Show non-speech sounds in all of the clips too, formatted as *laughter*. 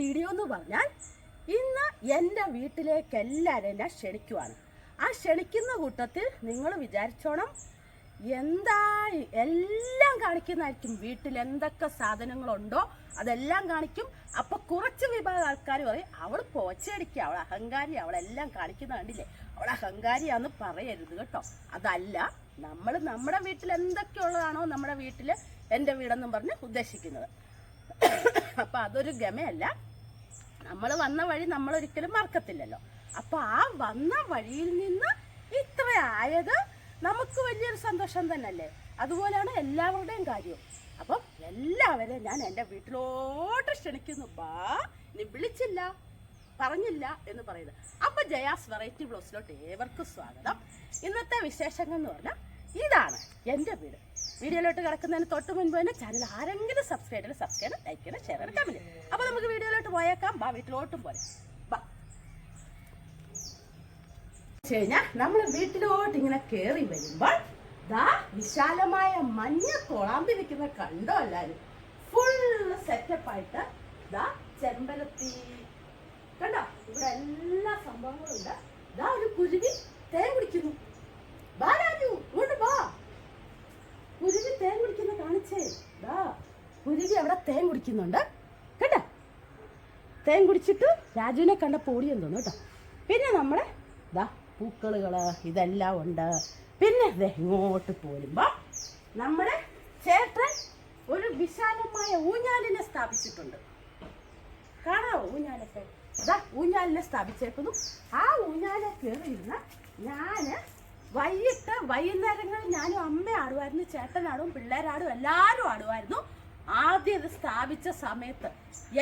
Video എന്ന് പറഞ്ഞാൽ ഇന്ന് എന്റെ വീട്ടിലേക്ക് എല്ലാവരും ഞാൻ ക്ഷണിക്കുവാണ്. ആ ക്ഷണിക്കുന്ന കൂട്ടത്തിൽ നിങ്ങൾ വിചാരിച്ചോണം എന്താ എല്ലാം കാണിക്കുന്നതായിരിക്കും. വീട്ടിൽ എന്തൊക്കെ സാധനങ്ങളുണ്ടോ അതെല്ലാം കാണിക്കും. അപ്പൊ കുറച്ച് വിഭാഗം ആൾക്കാർ പറയും അവൾ പോച്ചടിക്കുക അവൾ അഹങ്കാരി അവളെല്ലാം കാണിക്കുന്ന കണ്ടില്ലേ? അവൾ അഹങ്കാരിയാന്ന് പറയരുത് കേട്ടോ. അതല്ല നമ്മൾ നമ്മുടെ വീട്ടിൽ എന്തൊക്കെയുള്ളതാണോ നമ്മുടെ വീട്ടിൽ എന്റെ വീടെന്നും പറഞ്ഞ് ഉദ്ദേശിക്കുന്നത്. അപ്പൊ അതൊരു ഗമയല്ല. നമ്മൾ വന്ന വഴി നമ്മൾ ഒരിക്കലും മറക്കത്തില്ലല്ലോ. അപ്പൊ ആ വന്ന വഴിയിൽ നിന്ന് ഇത്ര ആയത് നമുക്ക് വലിയൊരു സന്തോഷം തന്നെയല്ലേ? അതുപോലെയാണ് എല്ലാവരുടെയും കാര്യവും. അപ്പം എല്ലാവരെയും ഞാൻ എന്റെ വീട്ടിലോട്ട് ക്ഷണിക്കുന്നു. ബാ നീ വിളിച്ചില്ല പറഞ്ഞില്ല എന്ന് പറയുന്നത്. അപ്പം ജയാസ് വെറൈറ്റി ബ്ലോസിലോട്ട് ഏവർക്കും സ്വാഗതം. ഇന്നത്തെ വിശേഷങ്ങൾ എന്ന് പറഞ്ഞാൽ ഇതാണ് എന്റെ വീട്. വീഡിയോയിലോട്ട് കിടക്കുന്നതിന് തൊട്ട് മുൻപ് തന്നെ ചാനൽ ആരെങ്കിലും സബ്സ്ക്രൈബ് ചെയ്യണം സബ്സ്ക്രൈബ് ചെയ്യണം ലൈക്ക് ചെയ്യണം ഷെയർ ചെയ്യണം കമന്റ് അപ്പോൾ അപ്പൊ നമുക്ക് വീഡിയോയിലോട്ട് പോയേക്കാം. ബാ വീട്ടിലോട്ടും പോലെ ബാ. നമ്മൾ വീട്ടിലോട്ട് ഇങ്ങനെ കേറി വരുമ്പോൾ ദാ വിശാലമായ മഞ്ഞ കൊളാമ്പി നിൽക്കുന്ന കണ്ടോ എല്ലാവരും ഫുൾ സെറ്റപ്പ് ആയിട്ട് ദാ ചെമ്പരത്തി. കണ്ടോ? ഇവിടെ എല്ലാ സംഭവങ്ങളും ഉണ്ട്. ദാ ഒരു കുരുവി തേൻ കുടിക്കുന്നു. ബാ രാജു ഇങ്ങോട്ട് ബാ കുരുവി തേൻ കുടിക്കുന്ന കാണിച്ചേ. ദാ കുരുവി അവിടെ തേൻ കുടിക്കുന്നുണ്ട്. കേട്ടോ? തേൻ കുടിച്ചിട്ട് രാജുവിനെ കണ്ട ഓടിയെന്ന് തോന്നുന്നു കേട്ടോ? പിന്നെ നമ്മളെ ദാ പൂക്കളുകൾ ഇതെല്ലാം ഉണ്ട്. പിന്നെ ദേ ഇങ്ങോട്ട് പോരുമ്പോ നമ്മുടെ ചേട്ടൻ ഒരു വിശാലമായ ഊഞ്ഞാലിനെ സ്ഥാപിച്ചിട്ടുണ്ട്. കാണാവോ ഊഞ്ഞാലൊക്കെ? അതാ ഊഞ്ഞാലിനെ സ്ഥാപിച്ചേക്കുന്നു. ആ ഊഞ്ഞാലെ കയറിയിരുന്ന ഞാൻ വൈകിട്ട് വൈകുന്നേരങ്ങളിൽ ഞാനും അമ്മ ആടുമായിരുന്നു ചേട്ടനാടും പിള്ളേരാടും എല്ലാവരും ആടുമായിരുന്നു. ആദ്യം ഇത് സ്ഥാപിച്ച സമയത്ത്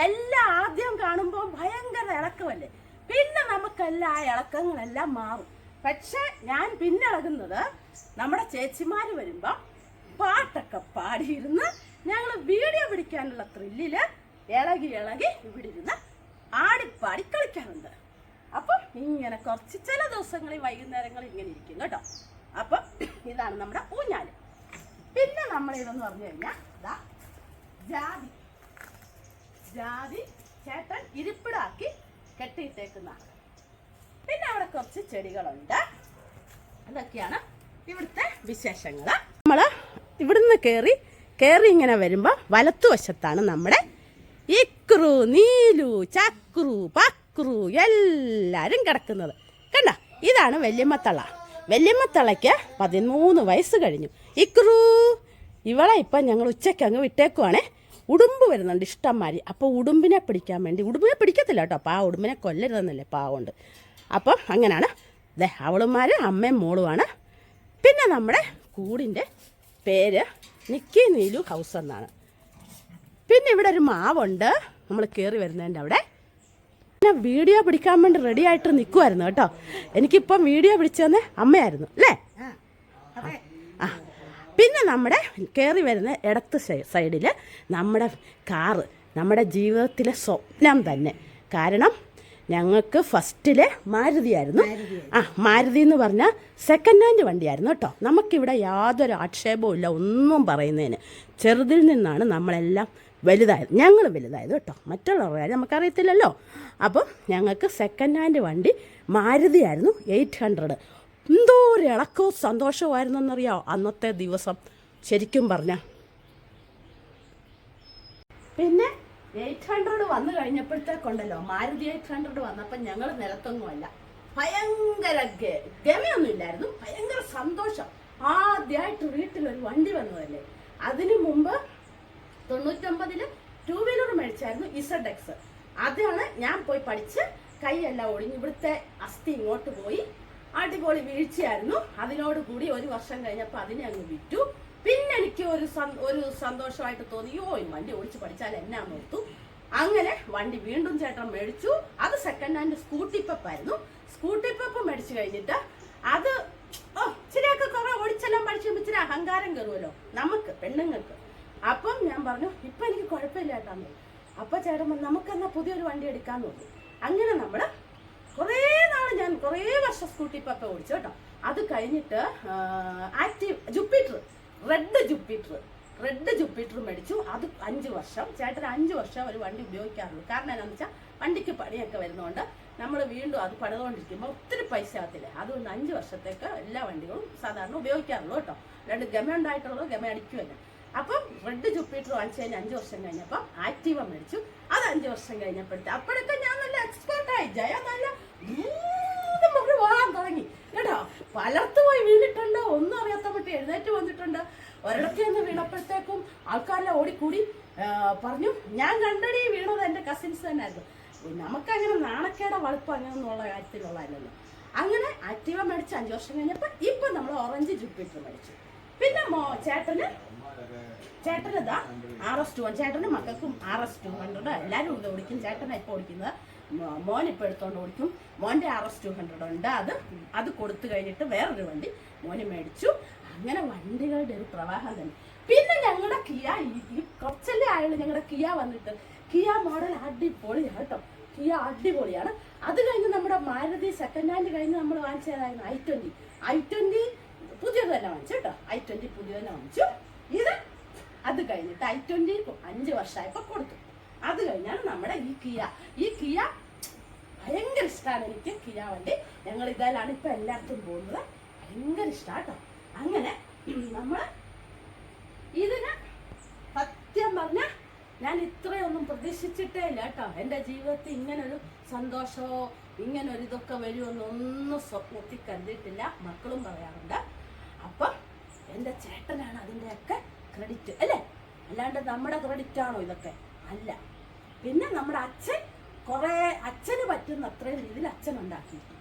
എല്ലാം ആദ്യം കാണുമ്പോൾ ഭയങ്കര ഇളക്കമല്ലേ? പിന്നെ നമുക്കെല്ലാം ആ ഇളക്കങ്ങളെല്ലാം മാറും. പക്ഷെ ഞാൻ പിന്നെ ഇളകുന്നത് നമ്മുടെ ചേച്ചിമാർ വരുമ്പോൾ പാട്ടൊക്കെ പാടിയിരുന്ന് ഞങ്ങൾ വീഡിയോ പിടിക്കാനുള്ള ത്രില്ലിൽ ഇളകി ഇളകി ഇവിടെ ഇരുന്ന് ആടിപ്പാടി കളിക്കാറുണ്ട്. അപ്പം ഇങ്ങനെ കുറച്ച് ചില ദിവസങ്ങളിൽ വൈകുന്നേരങ്ങളിൽ ഇങ്ങനെ ഇരിക്കും കേട്ടോ. അപ്പം ഇതാണ് നമ്മുടെ ഊഞ്ഞാൽ. പിന്നെ നമ്മൾ ഇതെന്ന് പറഞ്ഞു കഴിഞ്ഞാൽ ദാ ജാതി. ജാതി ചേട്ടൻ ഇരിപ്പിടാക്കി കെട്ടിയിട്ടേക്കുന്നതാണ്. പിന്നെ അവിടെ കുറച്ച് ചെടികളുണ്ട്. അതൊക്കെയാണ് ഇവിടുത്തെ വിശേഷങ്ങൾ. നമ്മൾ ഇവിടുന്ന് കയറി കയറി ഇങ്ങനെ വരുമ്പോൾ വലത്തുവശത്താണ് നമ്മുടെ ഇക്രു നീലു ചക്രു പക്രു എല്ലാവരും കിടക്കുന്നത്. കണ്ട? ഇതാണ് വല്യമ്മത്തള വല്യമ്മത്തളയ്ക്ക് പതിമൂന്ന് വയസ്സ് കഴിഞ്ഞു. ഇക്രൂ ഇവളെ ഇപ്പം ഞങ്ങൾ ഉച്ചയ്ക്ക് അങ്ങ് വിട്ടേക്കുവാണേ. ഉടുമ്പ് വരുന്നുണ്ട് ഇഷ്ടംമാരി അപ്പോൾ ഉടുമ്പിനെ പിടിക്കാൻ വേണ്ടി ഉടുമ്പിനെ പിടിക്കത്തില്ല കേട്ടോ. അപ്പോൾ ആ ഉടുമ്പിനെ കൊല്ലരുതെന്നല്ലേ പാവുണ്ട് അപ്പം അങ്ങനെയാണ്. ദേ അവളുമാർ അമ്മയും മോളുമാണ്. പിന്നെ നമ്മുടെ കൂടിന്റെ പേര് നിക്കി നീലു ഹൗസ് എന്നാണ്. പിന്നെ ഇവിടെ ഒരു മാവുണ്ട്. നമ്മൾ കയറി വരുന്നതിന്റെ അവിടെ. പിന്നെ വീഡിയോ പിടിക്കാൻ വേണ്ടി റെഡി ആയിട്ട് നിൽക്കുമായിരുന്നു കേട്ടോ. എനിക്കിപ്പം വീഡിയോ പിടിച്ചതെന്ന് അമ്മയായിരുന്നു അല്ലേ? ആ പിന്നെ നമ്മുടെ കയറി വരുന്ന ഇടത്ത് സൈഡിൽ നമ്മുടെ കാറ് നമ്മുടെ ജീവിതത്തിലെ സ്വപ്നം തന്നെ. കാരണം ഞങ്ങൾക്ക് ഫസ്റ്റിലെ മാരുതിയായിരുന്നു. ആ മാരുതി എന്ന് പറഞ്ഞാൽ സെക്കൻഡ് ഹാൻഡ് വണ്ടിയായിരുന്നു കേട്ടോ. നമുക്കിവിടെ യാതൊരു ആക്ഷേപവും ഇല്ല ഒന്നും പറയുന്നതിന്. ചെറുതിൽ നിന്നാണ് നമ്മളെല്ലാം വലുതായത്. ഞങ്ങൾ വലുതായത് കേട്ടോ. മറ്റുള്ളവരുടെ കാര്യം നമുക്കറിയത്തില്ലല്ലോ. അപ്പം ഞങ്ങൾക്ക് സെക്കൻഡ് ഹാൻഡ് വണ്ടി മാരുതിയായിരുന്നു എയ്റ്റ് ഹൺഡ്രഡ് എന്തോ ഒരു ഇളക്കവും സന്തോഷമായിരുന്നു എന്നറിയാമോ അന്നത്തെ ദിവസം? ശരിക്കും പറഞ്ഞ. പിന്നെ എയ്റ്റ് ഹൺഡ്രഡ് വന്നു കഴിഞ്ഞപ്പോഴത്തേക്കുണ്ടല്ലോ മാരുതി എയ്റ്റ് ഹൺഡ്രഡ് വന്നപ്പോൾ ഞങ്ങൾ നിലത്തൊന്നുമല്ല. ഭയങ്കര ഗമയൊന്നും ഗമയൊന്നുമില്ലായിരുന്നു. ഭയങ്കര സന്തോഷം. ആദ്യമായിട്ട് വീട്ടിലൊരു വണ്ടി വന്നതല്ലേ? അതിനു മുമ്പ് തൊണ്ണൂറ്റൊമ്പതിൽ ടു വീലർ മേടിച്ചായിരുന്നു ഇസഡ് എക്സ് അതാണ് ഞാൻ പോയി പഠിച്ച് കൈയെല്ലാം ഒടിഞ്ഞ് ഇവിടുത്തെ അസ്ഥി ഇങ്ങോട്ട് പോയി. അടിപൊളി വീഴ്ചയായിരുന്നു. അതിനോട് കൂടി ഒരു വർഷം കഴിഞ്ഞപ്പോൾ അതിനെ അങ്ങ് വിറ്റു. പിന്നെ എനിക്ക് ഒരു ഒരു സന്തോഷമായിട്ട് തോന്നി ഓ വണ്ടി ഓടിച്ച് പഠിച്ചാൽ എന്നാ ഓർത്തു അങ്ങനെ വണ്ടി വീണ്ടും ചേട്ടൻ മേടിച്ചു. അത് സെക്കൻഡ് ഹാൻഡ് സ്കൂട്ടി പപ്പായിരുന്നു സ്കൂട്ടി പപ്പ് മേടിച്ചു കഴിഞ്ഞിട്ട് അത് ഓ ഇച്ചിരിയൊക്കെ കുറെ ഓടിച്ചെല്ലാം പഠിച്ചു ഇച്ചിരി അഹങ്കാരം കയറുമല്ലോ. നമുക്ക് പെണ്ണുങ്ങൾക്ക്. അപ്പം ഞാൻ പറഞ്ഞു ഇപ്പൊ എനിക്ക് കുഴപ്പമില്ല ഏട്ടാന്ന് അപ്പൊ ചേട്ടൻ പറഞ്ഞു നമുക്കെന്നാ പുതിയൊരു വണ്ടി എടുക്കാൻ പറഞ്ഞു അങ്ങനെ നമ്മൾ കുറേ നാൾ ഞാൻ കുറേ വർഷം സ്കൂട്ടി പപ്പ ഓടിച്ചു കേട്ടോ. അത് കഴിഞ്ഞിട്ട് Active Jupiter red Jupiter red Jupiter മേടിച്ചു. അത് അഞ്ച് വർഷം. ചേട്ടൻ അഞ്ച് വർഷം ഒരു വണ്ടി ഉപയോഗിക്കാറുള്ളൂ. കാരണം എന്താണെന്ന് വെച്ചാൽ വണ്ടിക്ക് പണിയൊക്കെ വരുന്നതുകൊണ്ട് നമ്മൾ വീണ്ടും അത് പണിതുകൊണ്ടിരിക്കുമ്പോൾ ഒത്തിരി പൈസ ആകത്തില്ല. അതുകൊണ്ട് അഞ്ച് വർഷത്തേക്ക് എല്ലാ വണ്ടികളും സാധാരണ ഉപയോഗിക്കാറുള്ളൂ കേട്ടോ. രണ്ട് ഗമ ഉണ്ടായിട്ടുള്ളത് ഗമ അടിക്കുമല്ലോ അപ്പം റെഡ് ജൂപ്പിറ്റർ വാങ്ങിച്ചു കഴിഞ്ഞാൽ അഞ്ച് വർഷം കഴിഞ്ഞപ്പോൾ ആക്റ്റീവ മേടിച്ചു അത് അഞ്ച് വർഷം കഴിഞ്ഞപ്പോഴത്തെ അപ്പോഴൊക്കെ ഞാൻ നല്ല എക്സ്പേർട്ടായി ജയ നല്ല മുറി പോകാൻ തുടങ്ങി കേട്ടോ പലർത്ത് പോയി വീണിട്ടുണ്ട്. ഒന്നും അറിയാത്ത പറ്റി എഴുന്നേറ്റ് വന്നിട്ടുണ്ട്. ഒരിടത്ത് നിന്ന് വീണപ്പോഴത്തേക്കും ആൾക്കാരെല്ലാം ഓടിക്കൂടി. പറഞ്ഞു ഞാൻ കണ്ടടി വീണത് എന്റെ കസിൻസ് തന്നെയായിരുന്നു. നമുക്കങ്ങനെ നാണക്കേടെ വളപ്പ് അങ്ങനെ ഉള്ള കാര്യത്തിലുള്ളതല്ലല്ലോ. അങ്ങനെ ആക്റ്റീവ മേടിച്ച് അഞ്ച് വർഷം കഴിഞ്ഞപ്പോൾ ഇപ്പം നമ്മൾ ഓറഞ്ച് ജുപ്പിറ്റർ മേടിച്ചു പിന്നെ മോ ചേട്ടന് ചേട്ടന് ഇതാ ആർ എസ് ടു ചേട്ടന് മക്കൾക്കും ആർ എസ് ടു ഹൺഡ്രഡ് എല്ലാവരും ഇത് ഓടിക്കും. ചേട്ടനാണ് ഇപ്പോൾ ഓടിക്കുന്നത്. മോൻ ഇപ്പോൾ എടുത്തോണ്ട് ഓടിക്കും. മോന്റെ ആർ എസ് ടു ഹൺഡ്രഡ് ഉണ്ട്. അത് അത് കൊടുത്തു കഴിഞ്ഞിട്ട് വേറൊരു വണ്ടി മോന് മേടിച്ചു. അങ്ങനെ വണ്ടികളുടെ ഒരു പ്രവാഹം തന്നെ. പിന്നെ ഞങ്ങളുടെ കിയ ഈ കുറച്ചല്ലേ ആയുള്ളൂ ഞങ്ങളുടെ കിയ വന്നിട്ട്. കിയ മോഡൽ അടിപൊളിയാണ് കേട്ടോ. കിയ അടിപൊളിയാണ്. അത് കഴിഞ്ഞ് നമ്മുടെ മാരുതി സെക്കൻഡ് ഹാൻഡ് കഴിഞ്ഞ് നമ്മൾ വാങ്ങിച്ചതായിരുന്നു ഐ ട്വന്റി ഐ ട്വന്റി പുതിയത് തന്നെ വാങ്ങിച്ചു കേട്ടോ. ഐ ട്വന്റി പുതിയത് തന്നെ വാങ്ങിച്ചു. ഇത് അത് കഴിഞ്ഞിട്ട് ഐ ട്വന്റി അഞ്ച് വർഷമായപ്പോൾ കൊടുത്തു. അത് കഴിഞ്ഞാണ് നമ്മുടെ ഈ കിയ. ഈ കിയ ഭയങ്കര ഇഷ്ടമാണ് എനിക്ക് കിയ വണ്ടി. ഞങ്ങൾ ഇതായാലാണ് ഇപ്പൊ എല്ലായിടത്തും പോകുന്നത്. ഭയങ്കര ഇഷ്ടമാണ് അങ്ങനെ നമ്മൾ ഇതിന് സത്യം പറഞ്ഞ ഞാൻ ഇത്രയൊന്നും പ്രതീക്ഷിച്ചിട്ടേ ഇല്ല കേട്ടോ. എന്റെ ജീവിതത്തിൽ ഇങ്ങനൊരു സന്തോഷമോ ഇങ്ങനൊരു ഇതൊക്കെ വരുമെന്നൊന്നും സ്വപ്നത്തിൽ കരുതിയിട്ടില്ല. മക്കളും പറയാറുണ്ട്. അപ്പം എന്റെ ചേട്ടനാണ് അതിന്റെയൊക്കെ ക്രെഡിറ്റ് അല്ലേ? അല്ലാണ്ട് നമ്മുടെ ക്രെഡിറ്റ് ആണോ ഇതൊക്കെ? അല്ല. പിന്നെ നമ്മുടെ അച്ഛൻ കുറേ അച്ഛന് പറ്റുന്ന അത്രയും രീതിയിൽ അച്ഛൻ ഉണ്ടാക്കിയിട്ടു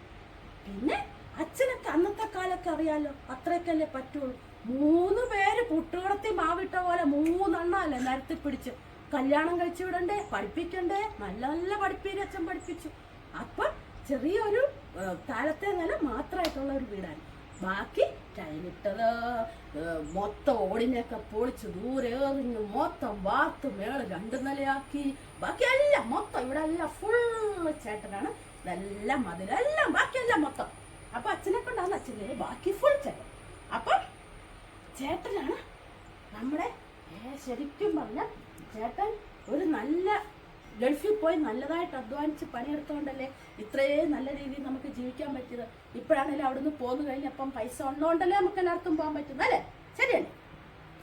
പിന്നെ അച്ഛനൊക്കെ അന്നത്തെ കാലൊക്കെ അറിയാലോ? അത്രയൊക്കെയല്ലേ പറ്റുള്ളൂ. മൂന്ന് പേര് പുട്ടുകടത്തി മാവിട്ട പോലെ മൂന്നെണ്ണല്ലേ നിരത്തി പിടിച്ച് കല്യാണം കഴിച്ചു വിടണ്ടേ? പഠിപ്പിക്കണ്ടേ? നല്ല നല്ല പഠിപ്പീര് അച്ഛൻ പഠിപ്പിച്ചു. അപ്പൊ ചെറിയൊരു താഴത്തെ നില മാത്രമായിട്ടുള്ള ഒരു വീടാണ്. ബാക്കി ഏഹ്, മൊത്തം ഓടിനെയൊക്കെ പൊളിച്ച് ദൂരെ എറിഞ്ഞ് മൊത്തം വാർത്ത് മേൾ രണ്ട് നിലയാക്കി. ബാക്കി എല്ലാം മൊത്തം ഇവിടെ എല്ലാം ഫുള്ള് ചേട്ടനാണ്. ഇതെല്ലാം മതിലെല്ലാം ബാക്കിയെല്ലാം മൊത്തം. അപ്പൊ അച്ഛനെ കൊണ്ടാണ് അച്ഛനെ ബാക്കി ഫുൾ ചേട്ടൻ. അപ്പം ചേട്ടനാണ് നമ്മുടെ ശരിക്കും പറഞ്ഞ ചേട്ടൻ ഒരു നല്ല ഗൾഫിൽ പോയി നല്ലതായിട്ട് അധ്വാനിച്ച് പണിയെടുത്തോണ്ടല്ലേ ഇത്രയും നല്ല രീതിയിൽ നമുക്ക് ജീവിക്കാൻ പറ്റിയത്? ഇപ്പോഴാണെങ്കിലും അവിടുന്ന് പോന്നു കഴിഞ്ഞപ്പം പൈസ ഉള്ളതുകൊണ്ടല്ലേ നമുക്ക് എല്ലായിടത്തും പോകാൻ പറ്റുന്നത് അല്ലേ? ശരിയല്ലേ?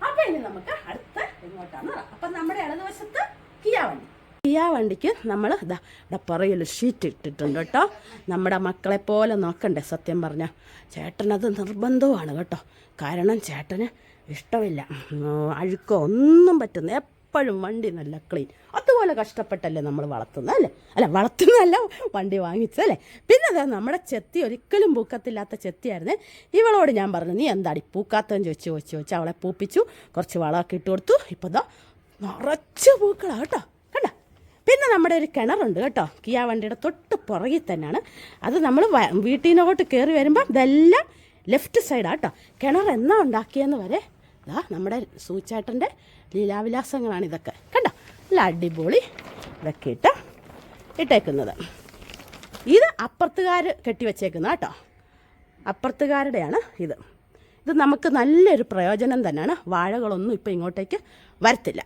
അപ്പൊ ഇനി നമുക്ക് അടുത്ത എങ്ങോട്ടാണ് അപ്പൊ നമ്മുടെ ഇടതുവശത്ത് കിയാ വണ്ടി. കിയാ വണ്ടിക്ക് നമ്മൾ ഇതാ ഇവിടെ പുറകിൽ ഷീറ്റ് ഇട്ടിട്ടുണ്ട് കേട്ടോ. നമ്മുടെ മക്കളെ പോലെ നോക്കണ്ടേ സത്യം പറഞ്ഞ. ചേട്ടനത് നിർബന്ധവുമാണ് കേട്ടോ. കാരണം ചേട്ടന് ഇഷ്ടമില്ല. അഴുക്കോ ഒന്നും പറ്റുന്ന എപ്പോഴും വണ്ടി നല്ല ക്ലീൻ. അതുപോലെ കഷ്ടപ്പെട്ടല്ലേ നമ്മൾ വളർത്തുന്നത് അല്ലേ? അല്ല വളർത്തുന്നതല്ല വണ്ടി വാങ്ങിച്ചതല്ലേ പിന്നെ അതാ നമ്മുടെ ചെത്തി ഒരിക്കലും പൂക്കത്തില്ലാത്ത ചെത്തിയായിരുന്നു. ഇവളോട് ഞാൻ പറഞ്ഞു നീ എന്താടി പൂക്കാത്തതെന്ന് ചോദിച്ചു ചോദിച്ചു ചോദിച്ചു അവളെ പൂപ്പിച്ചു കുറച്ച് വളമൊക്കെ ഇട്ട് കൊടുത്തു. ഇപ്പോൾ ദാ നിറച്ച് പൂക്കളാണ് കേട്ടോ. കണ്ട? പിന്നെ നമ്മുടെ ഒരു കിണറുണ്ട് കേട്ടോ. കിയാ വണ്ടിയുടെ തൊട്ട് പുറകിൽ തന്നെയാണ്. അത് നമ്മൾ വീട്ടിനോട്ട് കയറി വരുമ്പോൾ ഇതെല്ലാം ലെഫ്റ്റ് സൈഡാണ് കേട്ടോ. കിണർ എന്നാ ഉണ്ടാക്കിയെന്ന് വരെ ഇതാ നമ്മുടെ സൂച്ചേട്ടന്റെ ലീലാവിലാസങ്ങളാണ് ഇതൊക്കെ. കണ്ടോ? നല്ല അടിപൊളി ഇതൊക്കെ ഇട്ട് ഇട്ടേക്കുന്നത്. ഇത് അപ്പുറത്തുകാർ കെട്ടിവെച്ചേക്കുന്ന കേട്ടോ. അപ്പുറത്തുകാരുടെയാണ് ഇത്. ഇത് നമുക്ക് നല്ലൊരു പ്രയോജനം തന്നെയാണ്. വാഴകളൊന്നും ഇപ്പോൾ ഇങ്ങോട്ടേക്ക് വരത്തില്ല.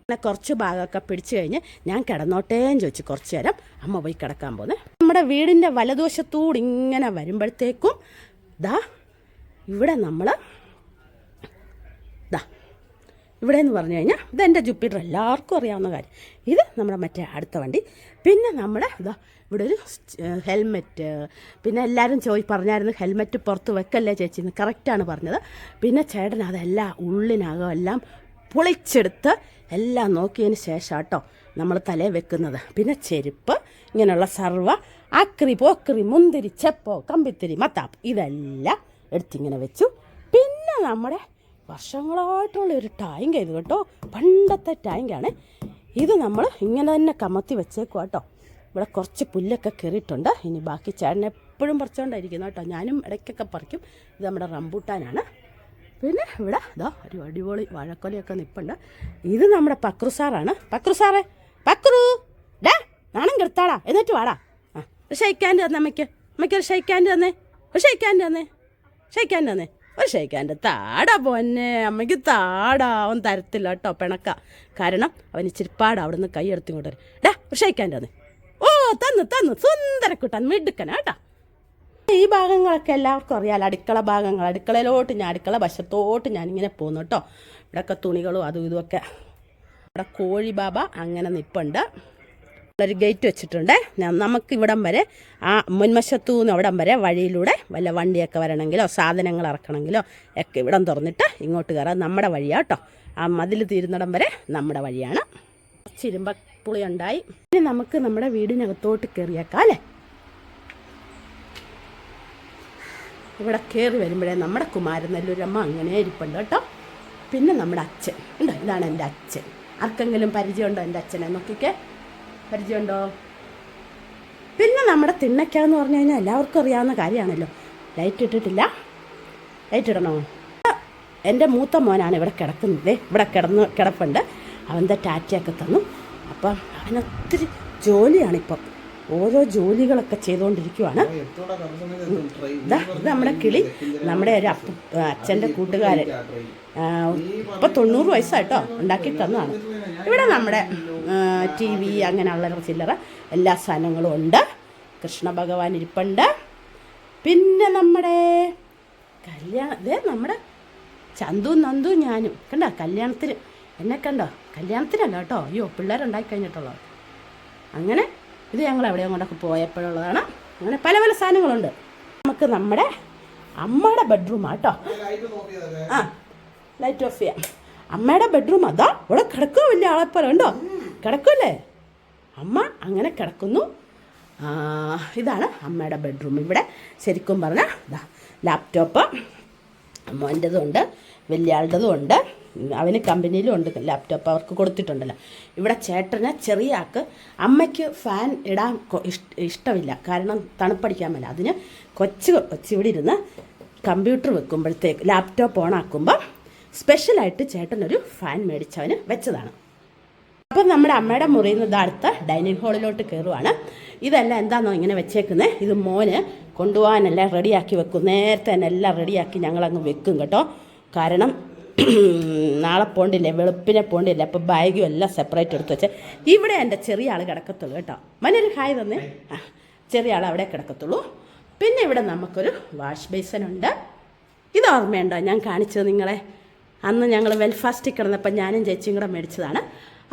അങ്ങനെ കുറച്ച് ഭാഗമൊക്കെ പിടിച്ചു കഴിഞ്ഞ് ഞാൻ കിടന്നോട്ടേന്ന് ചോദിച്ചു കുറച്ച് നേരം അമ്മ പോയി കിടക്കാൻ പോകുന്നത് നമ്മുടെ വീടിന്റെ വലതുവശത്തൂടെ ഇങ്ങനെ വരുമ്പോഴത്തേക്കും ദാ ഇവിടെ നമ്മൾ ഇവിടെ എന്ന് പറഞ്ഞു കഴിഞ്ഞാൽ ഇതെന്റെ ജുപ്പിറ്റർ എല്ലാവർക്കും അറിയാവുന്ന കാര്യം. ഇത് നമ്മുടെ മറ്റേ അടുത്ത വണ്ടി. പിന്നെ നമ്മുടെ ഇതാ ഇവിടെ ഒരു ഹെൽമെറ്റ് പിന്നെ എല്ലാവരും ചോദി പറഞ്ഞായിരുന്നു ഹെൽമെറ്റ് പുറത്ത് വെക്കല്ലേ ചേച്ചി എന്ന്. കറക്റ്റാണ് പറഞ്ഞത്. പിന്നെ ചേട്ടൻ അതെല്ലാം ഉള്ളിനകം എല്ലാം പൊളിച്ചെടുത്ത് എല്ലാം നോക്കിയതിന് ശേഷം കേട്ടോ നമ്മൾ തലേ വെക്കുന്നത്. പിന്നെ ചെരുപ്പ് ഇങ്ങനെയുള്ള സർവ അക്രി പോക്രി മുന്തിരി ചെപ്പോ കമ്പിത്തിരി മത്താപ്പ് ഇതെല്ലാം എടുത്തിങ്ങനെ വെച്ചു. പിന്നെ നമ്മുടെ വർഷങ്ങളായിട്ടുള്ള ഒരു ടാങ്ക് ഇത് കേട്ടോ. പണ്ടത്തെ ടാങ്കാണ് ഇത് നമ്മൾ ഇങ്ങനെ തന്നെ കമത്തി വെച്ചേക്കും കേട്ടോ. ഇവിടെ കുറച്ച് പുല്ലൊക്കെ കയറിയിട്ടുണ്ട്. ഇനി ബാക്കി ചേട്ടനെ എപ്പോഴും പറിച്ചുകൊണ്ടായിരിക്കുന്നു കേട്ടോ. ഞാനും ഇടയ്ക്കൊക്കെ പറിക്കും. ഇത് നമ്മുടെ റംബൂട്ടാനാണ്. പിന്നെ ഇവിടെ ഇതാ ഒരു അടിപൊളി വാഴക്കൊലയൊക്കെ നിൽപ്പുണ്ട് ഇത് നമ്മുടെ പക്രു സാറാണ്. പക്രു സാറേ പക്രു! ഡാ നാണം കെടുത്താടാ. എന്നിട്ട് വാടാ. ആ ഒരു ഷെയ്ക്കാന്റെ തന്നെ അമ്മയ്ക്ക്. അമ്മയ്ക്ക് ഒരു ഷെയ്ക്കാന്റെ തന്നെ. ഒരു ഷെയ്ക്കാന്റെ തന്നെ. ഷെയ്ക്കാന്റെ തന്നെ. ഒരു എന്റെ താടാ പൊന്നെ. അമ്മയ്ക്ക് താടാ അവൻ തരത്തില്ല കേട്ടോ പിണക്ക. കാരണം അവൻ ഇച്ചിരി പാടാ അവിടെ നിന്ന് കൈ എടുത്ത് ഇങ്ങോട്ട് വരും. ഡാ ഒരു അത് ഓ തന്ന് തന്ന്. സുന്ദരക്കുട്ടാൻ മിടുക്കനാ കേട്ടാ. ഈ ഭാഗങ്ങളൊക്കെ എല്ലാവർക്കും അറിയാലോ അടുക്കള ഭാഗങ്ങൾ. അടുക്കളയിലോട്ട് ഞാൻ അടുക്കള വശത്തോട്ട് ഞാനിങ്ങനെ പോകുന്നു കേട്ടോ. ഇവിടെയൊക്കെ തുണികളും അതും ഇതുമൊക്കെ ഇവിടെ കോഴി ബാബ അങ്ങനെ നിൽപ്പുണ്ട് ഒരു ഗേറ്റ് വെച്ചിട്ടുണ്ട്. നമുക്ക് ഇവിടം വരെ ആ മുൻവശത്തു നിന്ന് അവിടം വരെ വഴിയിലൂടെ വല്ല വണ്ടിയൊക്കെ വരണമെങ്കിലോ സാധനങ്ങൾ ഇറക്കണമെങ്കിലോ ഒക്കെ ഇവിടം തുറന്നിട്ട് ഇങ്ങോട്ട് കയറാം. നമ്മുടെ വഴിയാണ് കേട്ടോ ആ മതിൽ തീരുന്നിടം വരെ നമ്മുടെ വഴിയാണ്. ചിരുമ്പപ്പുളി ഉണ്ടായി. ഇനി നമുക്ക് നമ്മുടെ വീടിനകത്തോട്ട് കയറിയേക്കാം അല്ലേ? ഇവിടെ കയറി വരുമ്പോഴേ നമ്മുടെ കുമാരനെല്ലൂരമ്മ അങ്ങനെ ഇരിപ്പുണ്ട് കേട്ടോ. പിന്നെ നമ്മുടെ അച്ഛൻ. ഉണ്ടോ ഇതാണ് എന്റെ അച്ഛൻ. ആർക്കെങ്കിലും പരിചയമുണ്ടോ എന്റെ അച്ഛനെ? നോക്കിക്കേ. പരിചയമുണ്ടോ? പിന്നെ നമ്മുടെ തിണ്ണയ്ക്കാന്ന് പറഞ്ഞു കഴിഞ്ഞാൽ എല്ലാവർക്കും അറിയാവുന്ന കാര്യമാണല്ലോ. ലൈറ്റ് ഇട്ടിട്ടില്ല. ലൈറ്റ് ഇടണോ? എന്റെ മൂത്ത മോനാണ് ഇവിടെ കിടക്കുന്നത്. ഇവിടെ കിടന്ന് കിടപ്പുണ്ട്. അവന്റെ ടാറ്റയൊക്കെ തന്നു. അപ്പം അവനൊത്തിരി ജോലിയാണിപ്പം. ഓരോ ജോലികളൊക്കെ ചെയ്തുകൊണ്ടിരിക്കുവാണ്. ഇതാ നമ്മുടെ കിളി. നമ്മുടെ ഒരു അപ്പ അച്ഛന്റെ കൂട്ടുകാരൻ. ഇപ്പം തൊണ്ണൂറ് വയസ്സായിട്ടോ. ഉണ്ടാക്കി തന്നതാണ്. ഇവിടെ നമ്മുടെ ടി വി അങ്ങനെയുള്ള ചില്ലറ. എല്ലാ സാധനങ്ങളും ഉണ്ട്. കൃഷ്ണ ഭഗവാൻ ഇരിപ്പുണ്ട്. പിന്നെ നമ്മുടെ കല്യാണ ഇതേ നമ്മുടെ ചന്തു നന്ദു ഞാനും. കണ്ടോ? കല്യാണത്തിന് എന്നെ കണ്ടോ? കല്യാണത്തിനല്ല കേട്ടോ. അയ്യോ പിള്ളേരുണ്ടായി കഴിഞ്ഞിട്ടുള്ളത് അങ്ങനെ ഇത് ഞങ്ങൾ എവിടെയോ കൊണ്ടൊക്കെ പോയപ്പോഴുള്ളതാണ്. അങ്ങനെ പല പല സാധനങ്ങളുണ്ട്. നമുക്ക് നമ്മുടെ അമ്മയുടെ ബെഡ്റൂമാണ് കേട്ടോ. ആ ലൈറ്റ് ഓഫ് ചെയ്യാം. അമ്മയുടെ ബെഡ്റൂം അതാ. ഇവിടെ കിടക്കുക വലിയ ആളെപ്പോലെ ഉണ്ടോ? കിടക്കുമല്ലേ അമ്മ അങ്ങനെ കിടക്കുന്നു. ഇതാണ് അമ്മയുടെ ബെഡ്റൂം ഇവിടെ ശരിക്കും പറഞ്ഞാൽ ഇതാ ലാപ്ടോപ്പ് ഉണ്ട് വലിയ ആളുടേതും ഉണ്ട് അവന് കമ്പനിയിലും ഉണ്ട് ലാപ്ടോപ്പ് അവർക്ക് കൊടുത്തിട്ടുണ്ടല്ലോ. ഇവിടെ ചേട്ടന് ചെറിയ ആൾക്ക് അമ്മയ്ക്ക് ഫാൻ ഇടാൻ ഇഷ്ടമില്ല. കാരണം തണുപ്പടിക്കാൻ മേല. അതിന് കൊച്ചു കൊച്ചു ഇവിടെ ഇരുന്ന് കമ്പ്യൂട്ടർ വെക്കുമ്പോഴത്തേക്ക് ലാപ്ടോപ്പ് ഓൺ ആക്കുമ്പോൾ സ്പെഷ്യലായിട്ട് ചേട്ടനൊരു ഫാൻ മേടിച്ചവന് വെച്ചതാണ്. അപ്പം നമ്മുടെ അമ്മയുടെ മുറിയിൽ നിന്ന് അടുത്ത ഡൈനിങ് ഹാളിലോട്ട് കയറുവാണ് ഇതെല്ലാം എന്താണെന്നോ ഇങ്ങനെ വെച്ചേക്കുന്നത് ഇത് മോന് കൊണ്ടുപോകാനെല്ലാം റെഡിയാക്കി വെക്കും. നേരത്തെ തന്നെ എല്ലാം റെഡിയാക്കി ഞങ്ങളങ്ങ് വെക്കും കേട്ടോ. കാരണം *clears throat* നാളെ പോണ്ടില്ലേ വെളുപ്പിനെ പോണ്ടില്ലേ അപ്പോൾ ബാഗും എല്ലാം സെപ്പറേറ്റ് എടുത്ത് വെച്ച്. ഇവിടെ എന്റെ ചെറിയ ആൾ കിടക്കത്തുള്ളൂ കേട്ടോ. മനൊരു ഹായ് തന്നെ ചെറിയ ആൾ അവിടെ കിടക്കത്തുള്ളൂ. പിന്നെ ഇവിടെ നമുക്കൊരു വാഷ് ബേസനുണ്ട് ഇത് ഓർമ്മയുണ്ടോ? ഞാൻ കാണിച്ചത് നിങ്ങളെ. അന്ന് ഞങ്ങൾ വെൽഫാസ്റ്റിൽ കിടന്നപ്പോൾ ഞാനും ചേച്ചിയും കൂടെ മേടിച്ചതാണ്.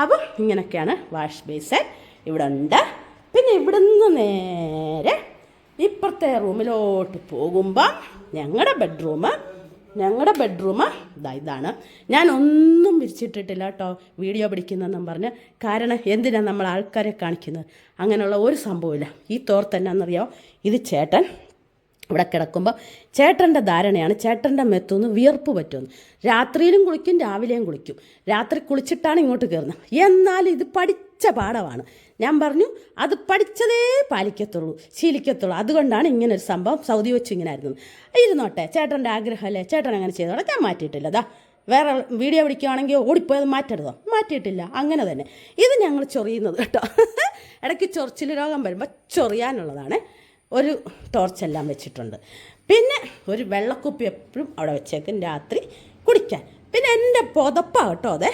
അപ്പം ഇങ്ങനെയൊക്കെയാണ് വാഷ് ബേസൻ ഇവിടെ ഉണ്ട്. പിന്നെ ഇവിടുന്ന് നേരെ ഇപ്പുറത്തെ റൂമിലോട്ട് പോകുമ്പം ഞങ്ങളുടെ ബെഡ്റൂം ഞങ്ങളുടെ ബെഡ്റൂം ഇതാ ഇതാണ്. ഞാൻ ഒന്നും വിരിച്ചിട്ടിട്ടില്ല കേട്ടോ വീഡിയോ പിടിക്കുന്നതെന്നും പറഞ്ഞ്. കാരണം എന്തിനാണ് നമ്മൾ ആൾക്കാരെ കാണിക്കുന്നത്? അങ്ങനെയുള്ള ഒരു സംഭവമില്ല. ഈ തോർത്തെന്നാണെന്നറിയോ ഇത് ചേട്ടൻ ഇവിടെ കിടക്കുമ്പോൾ ചേട്ടന്റെ ധാരണയാണ് ചേട്ടന്റെ മെത്തുനിന്ന് വിയർപ്പ് പറ്റുമെന്ന്. രാത്രിയിലും കുളിക്കും രാവിലെയും കുളിക്കും. രാത്രി കുളിച്ചിട്ടാണ് ഇങ്ങോട്ട് കയറുന്നത്. എന്നാലും ഇത് പഠിച്ച പാഠമാണ്. ഞാൻ പറഞ്ഞു അത് പഠിച്ചതേ പാലിക്കത്തുള്ളൂ ശീലിക്കത്തുള്ളൂ. അതുകൊണ്ടാണ് ഇങ്ങനെ ഒരു സംഭവം സൗദി വെച്ച് ഇങ്ങനെ ആയിരുന്നു ഇരുന്നോട്ടെ ചേട്ടന്റെ ആഗ്രഹമല്ലേ? ചേട്ടൻ അങ്ങനെ ചെയ്തോളെ ഞാൻ മാറ്റിയിട്ടില്ല. ദാ വേറെ വീഡിയോ പിടിക്കുകയാണെങ്കിൽ ഓടിപ്പോയത് മാറ്റരുതോ? മാറ്റിയിട്ടില്ല. അങ്ങനെ തന്നെ. ഇത് ഞങ്ങൾ ചൊറിയുന്നത് കേട്ടോ. ഇടയ്ക്ക് ചൊറിച്ചിൽ രോഗം വരുമ്പോൾ ചൊറിയാനുള്ളതാണ്. ഒരു ടോർച്ചെല്ലാം വെച്ചിട്ടുണ്ട്. പിന്നെ ഒരു വെള്ളക്കുപ്പി എപ്പോഴും അവിടെ വെച്ചേക്കും രാത്രി കുടിക്കാൻ. പിന്നെ എന്റെ പുതപ്പാ കേട്ടോ അതെ.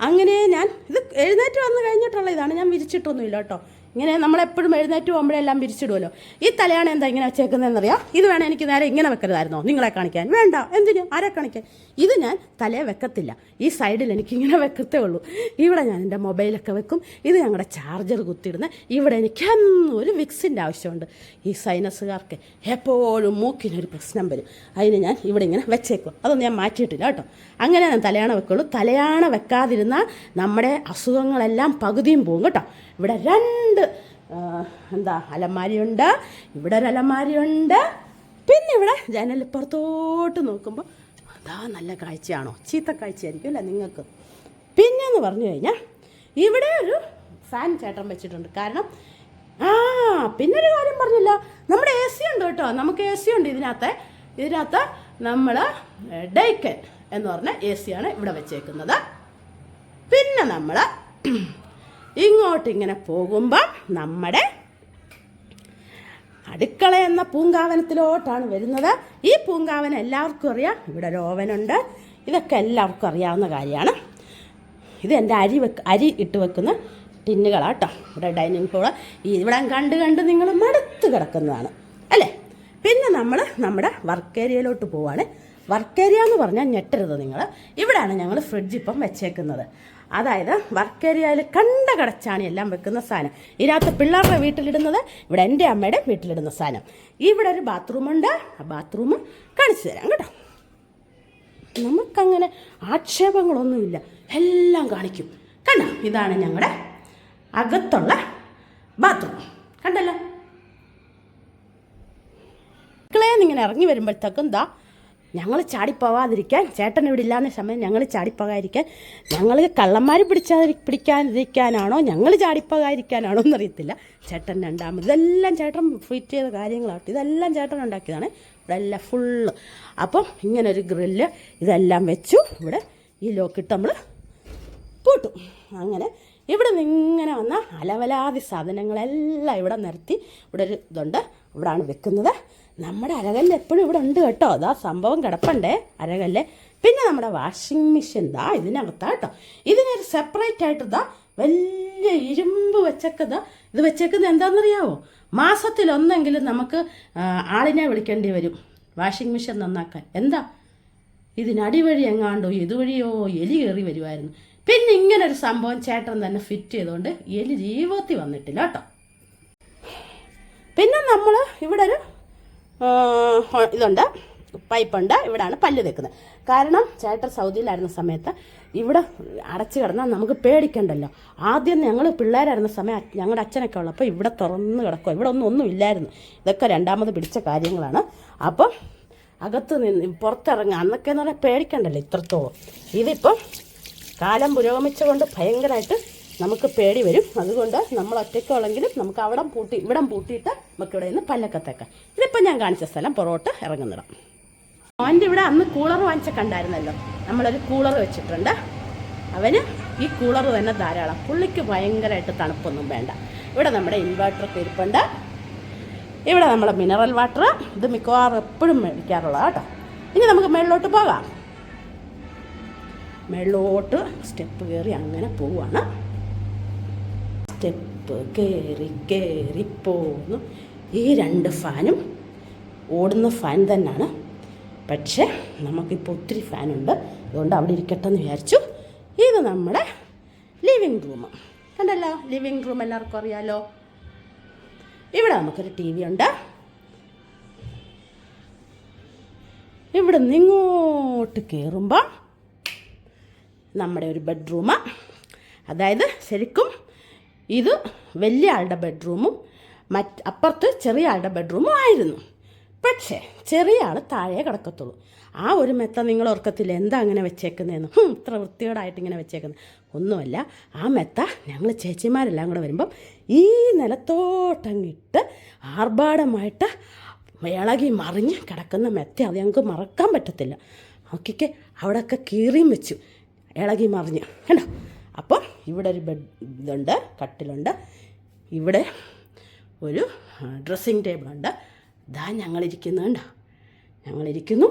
അങ്ങനെ ഞാൻ ഇത് എഴുന്നേറ്റ് വന്നു കഴിഞ്ഞിട്ടുള്ള ഇതാണ്. ഞാൻ വിരിച്ചിട്ടൊന്നുമില്ല കേട്ടോ. ഇങ്ങനെ നമ്മളെപ്പോഴും എഴുന്നേറ്റ് പോകുമ്പോഴെല്ലാം പിരിച്ചിടുമല്ലോ ഈ തലയാണ് എന്താ ഇങ്ങനെ വെച്ചേക്കുന്നതെന്നറിയാം? ഇത് വേണം എനിക്ക് നേരെ ഇങ്ങനെ വെക്കരുതായിരുന്നോ? നിങ്ങളെ കാണിക്കാൻ. വേണ്ട. എന്തിനു? ആരെ കാണിക്കാൻ? ഇത് ഞാൻ തലയെ വെക്കത്തില്ല. ഈ സൈഡിൽ എനിക്കിങ്ങനെ വെക്കത്തേ ഉള്ളൂ. ഇവിടെ ഞാൻ എന്റെ മൊബൈലൊക്കെ വെക്കും. ഇത് ഞങ്ങളുടെ ചാർജർ കുത്തിയിടുന്ന. ഇവിടെ എനിക്ക് എന്നും ഒരു വിക്സിന്റെ ആവശ്യമുണ്ട്. ഈ സൈനസുകാർക്ക് എപ്പോഴും മൂക്കിനൊരു പ്രശ്നം വരും. അതിന് ഞാൻ ഇവിടെ ഇങ്ങനെ വെച്ചേക്കും. അതൊന്നും ഞാൻ മാറ്റിയിട്ടില്ല കേട്ടോ. അങ്ങനെ ഞാൻ തലയാണ വെക്കുള്ളൂ. തലയാണ വെക്കാതിരുന്നാൽ നമ്മുടെ അസുഖങ്ങളെല്ലാം പകുതിയും പോകും കേട്ടോ. ഇവിടെ രണ്ട് എന്താ അലമാരിയുണ്ട്. ഇവിടെ ഒരു അലമാരിയുണ്ട്. പിന്നെ ഇവിടെ ജനലിപ്പുറത്തോട്ട് നോക്കുമ്പോൾ അതാ നല്ല കാഴ്ചയാണോ? ചീത്ത കാഴ്ചയായിരിക്കും അല്ലേ നിങ്ങൾക്ക്? പിന്നെയെന്ന് പറഞ്ഞു കഴിഞ്ഞാൽ ഇവിടെ ഒരു ഫാൻ ചേട്ടൻ വെച്ചിട്ടുണ്ട്. കാരണം ആ പിന്നെ ഒരു കാര്യം പറഞ്ഞില്ല. നമ്മുടെ എ സി ഉണ്ട് കേട്ടോ. നമുക്ക് എ സി ഉണ്ട് ഇതിനകത്ത്. ഇതിനകത്ത് നമ്മൾ ഡൈക്കൻ എന്ന് പറഞ്ഞ എ സിയാണ് ഇവിടെ വെച്ചേക്കുന്നത്. പിന്നെ നമ്മൾ ഇങ്ങോട്ട് ഇങ്ങനെ പോകുമ്പം നമ്മുടെ അടുക്കള എന്ന പൂങ്കാവനത്തിലോട്ടാണ് വരുന്നത്. ഈ പൂങ്കാവനം എല്ലാവർക്കും അറിയാം. ഇവിടെ ഒരു ഓവനുണ്ട്. ഇതൊക്കെ എല്ലാവർക്കും അറിയാവുന്ന കാര്യമാണ്. ഇത് എന്റെ അരി വെക്ക് അരി ഇട്ട് വെക്കുന്ന ടിന്നുകളാട്ടോ. ഇവിടെ ഡൈനിങ് ഹോൾ. ഇവിടെ കണ്ട് കണ്ട് നിങ്ങൾ മടുത്ത് കിടക്കുന്നതാണ്. അല്ലേ? പിന്നെ നമ്മൾ നമ്മുടെ വർക്ക് ഏരിയയിലോട്ട് പോവാണ്. വർക്ക് ഏരിയ എന്ന് പറഞ്ഞാൽ ഞെട്ടരുത് നിങ്ങൾ. ഇവിടെയാണ് ഞങ്ങൾ ഫ്രിഡ്ജ് ഇപ്പം വെച്ചേക്കുന്നത്. അതായത് വർക്ക് ഏരിയയിൽ കണ്ട കടച്ചാണ് എല്ലാം വെക്കുന്ന സാധനം. ഇതിനകത്ത് പിള്ളേരുടെ വീട്ടിലിടുന്നത് ഇവിടെ എന്റെ അമ്മയുടെ വീട്ടിലിടുന്ന സാധനം. ഇവിടെ ഒരു ബാത്റൂമുണ്ട് ആ ബാത്റൂം കാണിച്ചു തരാം കേട്ടോ. നമുക്കങ്ങനെ ആക്ഷേപങ്ങളൊന്നുമില്ല. എല്ലാം കാണിക്കും. കണ്ടോ? ഇതാണ് ഞങ്ങളുടെ അകത്തുള്ള ബാത്റൂം കണ്ടല്ലോ? മക്കളെ ഇങ്ങനെ ഇറങ്ങി വരുമ്പോഴത്തേക്കും ദാ ഞങ്ങൾ ചാടിപ്പോവാതിരിക്കാൻ ചേട്ടൻ ഇവിടെ ഇല്ലാന്ന സമയം ഞങ്ങൾ ചാടിപ്പോകാതിരിക്കാൻ ഞങ്ങൾ കള്ളന്മാർ പിടിച്ചാ പിടിക്കാതിരിക്കാനാണോ ഞങ്ങൾ ചാടിപ്പോകാതിരിക്കാനാണോ എന്നറിയത്തില്ല. ചേട്ടൻ രണ്ടാമത് ഇതെല്ലാം ചേട്ടൻ ഫിറ്റ് ചെയ്ത കാര്യങ്ങളാണ്. ഇതെല്ലാം ചേട്ടൻ ഉണ്ടാക്കിയതാണ്. ഇവിടെ എല്ലാം ഫുള്ള്. അപ്പം ഇങ്ങനൊരു ഗ്രില്ല് ഇതെല്ലാം വെച്ചു. ഇവിടെ ഈ ലോക്കിട്ട് നമ്മൾ കൂട്ടും അങ്ങനെ ഇവിടെ നിന്ന് ഇങ്ങനെ വന്ന അലവലാതി സാധനങ്ങളെല്ലാം ഇവിടെ നിരത്തി ഇവിടെ ഒരു ഇതുണ്ട്. ഇവിടാണ് വെക്കുന്നത്. നമ്മുടെ അരകല്ല് എപ്പോഴും ഇവിടെ ഉണ്ട് കേട്ടോ. അതാ സംഭവം കിടപ്പണ്ടേ അരകല്ല്. പിന്നെ നമ്മുടെ വാഷിംഗ് മെഷീൻ ദാ ഇതിനകത്താ കേട്ടോ. ഇതിനൊരു സെപ്പറേറ്റ് ആയിട്ട് ഇതാ വലിയ ഇരുമ്പ് വെച്ചേക്കതാ ഇത് വെച്ചേക്കുന്നത് എന്താണെന്നറിയാവോ? മാസത്തിലൊന്നെങ്കിലും നമുക്ക് ആളിനെ വിളിക്കേണ്ടി വരും വാഷിംഗ് മെഷീൻ നന്നാക്കാൻ. എന്താ? ഇതിനടിവഴി എങ്ങാണ്ടോ ഇതുവഴിയോ എലി കയറി വരുമായിരുന്നു പിന്നെ ഇങ്ങനെ ഒരു സംഭവം ചേട്ടൻ തന്നെ ഫിറ്റ് ചെയ്തുകൊണ്ട് എലി ജീവിതത്തിൽ വന്നിട്ടില്ല കേട്ടോ. പിന്നെ നമ്മൾ ഇവിടെ ഒരു ഇതുണ്ട്. പൈപ്പുണ്ട്. ഇവിടാണ് പല്ല് വെക്കുന്നത് കാരണം ചേട്ടൻ സൗദിയിലായിരുന്ന സമയത്ത് ഇവിടെ അടച്ചു കിടന്നാൽ നമുക്ക് പേടിക്കണ്ടല്ലോ. ആദ്യം ഞങ്ങൾ പിള്ളേരായിരുന്ന സമയം ഞങ്ങളുടെ അച്ഛനൊക്കെ ഉള്ളപ്പോൾ ഇവിടെ തുറന്ന് കിടക്കുക ഇവിടെ ഒന്നും ഒന്നും ഇല്ലായിരുന്നു. ഇതൊക്കെ രണ്ടാമത് പിടിച്ച കാര്യങ്ങളാണ്. അപ്പം അകത്ത് നിന്ന് പുറത്തിറങ്ങുക. അന്നൊക്കെ എന്ന് പറഞ്ഞാൽ പേടിക്കണ്ടല്ലോ ഇത്രത്തോളം. ഇതിപ്പം കാലം പുരോഗമിച്ചുകൊണ്ട് ഭയങ്കരമായിട്ട് നമുക്ക് പേടി വരും. അതുകൊണ്ട് നമ്മൾ ഒറ്റയ്ക്കുള്ളെങ്കിലും നമുക്ക് അവിടെ പൂട്ടി ഇവിടം പൂട്ടിയിട്ട് നമുക്ക് ഇവിടെ നിന്ന് പല്ലക്കത്തേക്കാം. ഇതിപ്പോൾ ഞാൻ കാണിച്ച സ്ഥലം പൊറോട്ട ഇറങ്ങുന്നിടം. അവന്റെ ഇവിടെ അന്ന് കൂളർ വാങ്ങിച്ച കണ്ടായിരുന്നല്ലോ. നമ്മളൊരു കൂളർ വെച്ചിട്ടുണ്ട്. അവന് ഈ കൂളർ തന്നെ ധാരാളം. പുള്ളിക്ക് ഭയങ്കരമായിട്ട് തണുപ്പൊന്നും വേണ്ട. ഇവിടെ നമ്മുടെ ഇൻവേർട്ടർ ഇരിപ്പുണ്ട്. ഇവിടെ നമ്മുടെ മിനറൽ വാട്ടർ ഇത് മിക്കവാറും എപ്പോഴും മേടിക്കാറുള്ളതാണ് കേട്ടോ. ഇനി നമുക്ക് മേളിലോട്ട് പോകാം. മേളിലോട്ട് സ്റ്റെപ്പ് കയറി അങ്ങനെ പോവാണ്. സ്റ്റെപ്പ് കയറി കയറി പോകുന്നു ഈ രണ്ട് ഫാനും ഓടുന്ന ഫാൻ തന്നെയാണ്. പക്ഷേ നമുക്കിപ്പോൾ ഒത്തിരി ഫാനുണ്ട്. അതുകൊണ്ട് അവിടെ ഇരിക്കട്ടെ എന്ന് വിചാരിച്ചു. ഇത് നമ്മുടെ ലിവിങ് റൂം കണ്ടല്ലോ? ലിവിങ് റൂം എല്ലാവർക്കും അറിയാലോ? ഇവിടെ നമുക്കൊരു ടി വി ഉണ്ട്. ഇവിടെ നിങ്ങോട്ട് കയറുമ്പോൾ നമ്മുടെ ഒരു ബെഡ്റൂം അതായത് ശരിക്കും ഇത് വലിയ ആളുടെ ബെഡ്റൂമും മറ്റ് അപ്പുറത്ത് ചെറിയ ആളുടെ ബെഡ്റൂമും ആയിരുന്നു. പക്ഷേ ചെറിയ ആൾ താഴെ കിടക്കത്തുള്ളൂ. ആ ഒരു മെത്ത നിങ്ങൾ ഓർക്കത്തില്ല? എന്താ അങ്ങനെ വെച്ചേക്കുന്നതെന്ന് ഇത്ര വൃത്തികേടായിട്ട് ഇങ്ങനെ വെച്ചേക്കുന്നത് ഒന്നുമല്ല ആ മെത്ത ഞങ്ങൾ ചേച്ചിമാരെല്ലാം കൂടെ വരുമ്പം ഈ നിലത്തോട്ടങ്ങിട്ട് ആർഭാടമായിട്ട് ഇളകി മറിഞ്ഞ് കിടക്കുന്ന മെത്ത അത് ഞങ്ങൾക്ക് മറക്കാൻ പറ്റത്തില്ല. നോക്കിക്കേ അവിടെയൊക്കെ കീറിയും വെച്ചു. ഇളകി മറിഞ്ഞ്. കണ്ടോ? അപ്പോൾ ഇവിടെ ഒരു ബെഡ് ഇതുണ്ട് കട്ടിലുണ്ട്. ഇവിടെ ഒരു ഡ്രസ്സിങ് ടേബിളുണ്ട് ഇതാ ഞങ്ങളിരിക്കുന്നുണ്ട് ഞങ്ങളിരിക്കുന്നു.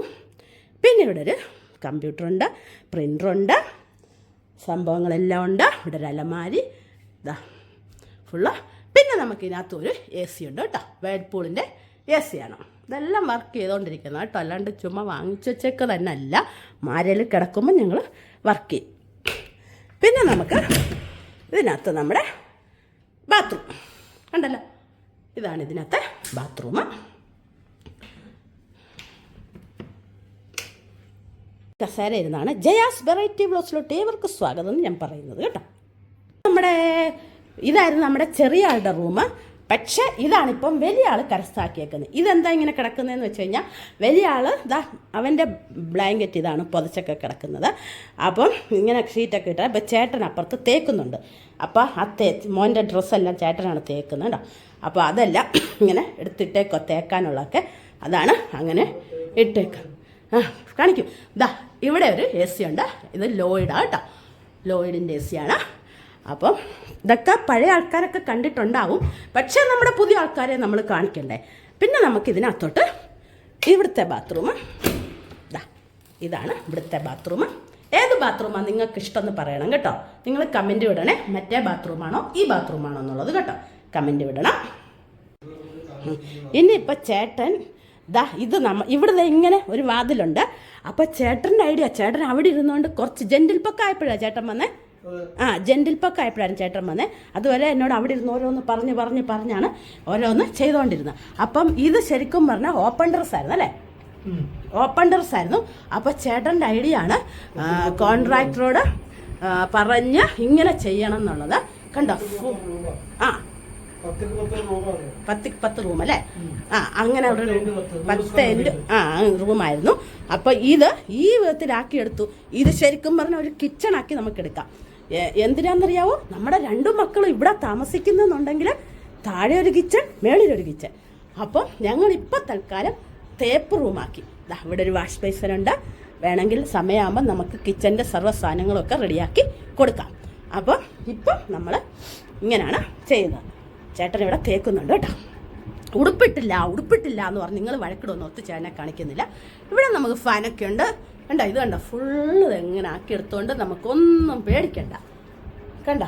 പിന്നെ ഇവിടെ ഒരു കമ്പ്യൂട്ടറുണ്ട് പ്രിന്ററുണ്ട് സംഭവങ്ങളെല്ലാം ഉണ്ട്. ഇവിടെ ഒരു അലമാരി ഇതാ ഫുള്ള് പിന്നെ നമുക്കിതിനകത്ത് ഒരു എ സി ഉണ്ട് കേട്ടോ. വേൾപൂളിന്റെ എ സി ആണ്. ഇതെല്ലാം വർക്ക് ചെയ്തുകൊണ്ടിരിക്കുന്നത് കേട്ടോ. അല്ലാണ്ട് ചുമ്മാ വാങ്ങിച്ചു വെച്ചേക്ക് തന്നെ അല്ല മാരയിൽ കിടക്കുമ്പോൾ ഞങ്ങൾ വർക്ക് ചെയ്യും. പിന്നെ നമുക്ക് ഇതിനകത്ത് നമ്മുടെ ബാത്റൂം കണ്ടല്ലോ? ഇതാണ് ഇതിനകത്തെ ബാത്റൂം കസേര ഇരുന്നാണ് ജയാസ് വെറൈറ്റി ബ്ലോസിലോട്ട് ഏവർക്ക് സ്വാഗതം ഞാൻ പറയുന്നത് കേട്ടോ. നമ്മുടെ ഇതായിരുന്നു നമ്മുടെ ചെറിയ ആളുടെ റൂം പക്ഷേ ഇതാണിപ്പം വലിയ ആൾ കരസ്ഥാക്കിയേക്കുന്നത് ഇതെന്താ ഇങ്ങനെ കിടക്കുന്നതെന്ന് വെച്ച് കഴിഞ്ഞാൽ വലിയ ആൾ ഇതാ അവന്റെ ബ്ലാങ്കറ്റ് ഇതാണ് പുതച്ചൊക്കെ കിടക്കുന്നത്. അപ്പം ഇങ്ങനെ ഷീറ്റൊക്കെ ഇട്ടാൽ ഇപ്പം ചേട്ടൻ അപ്പുറത്ത് തേക്കുന്നുണ്ട്. അപ്പോൾ ആ തേ മോന്റെ ഡ്രസ്സെല്ലാം ചേട്ടനാണ് തേക്കുന്നത് കേട്ടോ. അപ്പോൾ അതെല്ലാം ഇങ്ങനെ എടുത്തിട്ടേക്കോ തേക്കാനുള്ളതൊക്കെ അതാണ് അങ്ങനെ ഇട്ടേക്ക. ആ കാണിക്കും. ഇതാ ഇവിടെ ഒരു എ സി ഉണ്ട്. ഇത് ലോയിഡാ കേട്ടോ. ലോയിഡിന്റെ എ സിയാണ് അപ്പം ഇതൊക്കെ പഴയ ആൾക്കാരൊക്കെ കണ്ടിട്ടുണ്ടാവും. പക്ഷേ നമ്മുടെ പുതിയ ആൾക്കാരെ നമ്മൾ കാണിക്കണ്ടേ? പിന്നെ നമുക്ക് ഇതിനകത്തോട്ട് ഇവിടുത്തെ ബാത്റൂം ഇതാ ഇതാണ് ഇവിടുത്തെ ബാത്റൂം ഏത് ബാത്റൂമാണ് നിങ്ങൾക്ക് ഇഷ്ടമെന്ന് പറയണം കേട്ടോ. നിങ്ങൾ കമന്റ് വിടണേ മറ്റേ ബാത്റൂമാണോ ഈ ബാത്റൂമാണോ എന്നുള്ളത് കേട്ടോ. കമന്റ് വിടണം. ഇനിയിപ്പോൾ ചേട്ടൻ ദാ ഇത് നമ്മ ഇവിടുന്ന് ഇങ്ങനെ ഒരു വാതിലുണ്ട്. അപ്പോൾ ചേട്ടന്റെ ഐഡിയ ചേട്ടൻ അവിടെ ഇരുന്നുകൊണ്ട് കുറച്ച് ജെന്റിൽ പൊക്കായപ്പോഴാണ് ചേട്ടൻ വന്നേ. ആ ജെന്റിൽ പക്കായപ്പോഴാണ് ചേട്ടൻ വന്നേ. അതുവരെ എന്നോട് അവിടെ ഇരുന്ന് ഓരോന്ന് പറഞ്ഞ് പറഞ്ഞ് പറഞ്ഞാണ് ഓരോന്ന് ചെയ്തുകൊണ്ടിരുന്നത് അപ്പം ഇത് ശരിക്കും പറഞ്ഞാൽ ഓപ്പൺ ഡ്രസ് ആയിരുന്നു അല്ലേ? ഓപ്പൺ ഡ്രസ് ആയിരുന്നു. അപ്പോൾ ചേട്ടന്റെ ഐഡിയ ആണ് കോൺട്രാക്ടറോട് പറഞ്ഞ് ഇങ്ങനെ ചെയ്യണം എന്നുള്ളത്. കണ്ടോ? ആ. പത്ത് പത്ത് റൂം അല്ലേ? ആ അങ്ങനെ ഒരു പത്ത് ഇന്റു ആ റൂമായിരുന്നു അപ്പോൾ ഇത് ഈ വിധത്തിലാക്കി എടുത്തു ഇത് ശരിക്കും പറഞ്ഞ ഒരു കിച്ചൺ ആക്കി നമുക്ക് എടുക്കാം. എന്തിനാണെന്നറിയാവോ നമ്മുടെ രണ്ടു മക്കളും ഇവിടെ താമസിക്കുന്നെന്നുണ്ടെങ്കിൽ താഴെ ഒരു കിച്ചൺ മേളിലൊരു കിച്ചൺ. അപ്പോൾ ഞങ്ങൾ ഇപ്പം തൽക്കാലം തേപ്പ് റൂമാക്കി ഇവിടെ ഒരു വാഷ് ബേസിനുണ്ട് വേണമെങ്കിൽ സമയമാകുമ്പോൾ നമുക്ക് കിച്ചന്റെ സർവ സാധനങ്ങളൊക്കെ റെഡിയാക്കി കൊടുക്കാം. അപ്പോൾ ഇപ്പം നമ്മൾ ഇങ്ങനെയാണ് ചെയ്യുന്നത്. ചേട്ടൻ ഇവിടെ തേക്കുന്നുണ്ട് കേട്ടോ. ഉടുപ്പിട്ടില്ല ഉടുപ്പിട്ടില്ല എന്ന് പറഞ്ഞ് നിങ്ങൾ വഴക്കിടൊന്നും ഒത്തു ചേട്ടനെ കാണിക്കുന്നില്ല. ഇവിടെ നമുക്ക് ഫാനൊക്കെ ഉണ്ട്. കണ്ടോ ഇത് കണ്ട? ഫുള്ള് എങ്ങനെ ആക്കി എടുത്തുകൊണ്ട് നമുക്കൊന്നും പേടിക്കണ്ട. കണ്ട?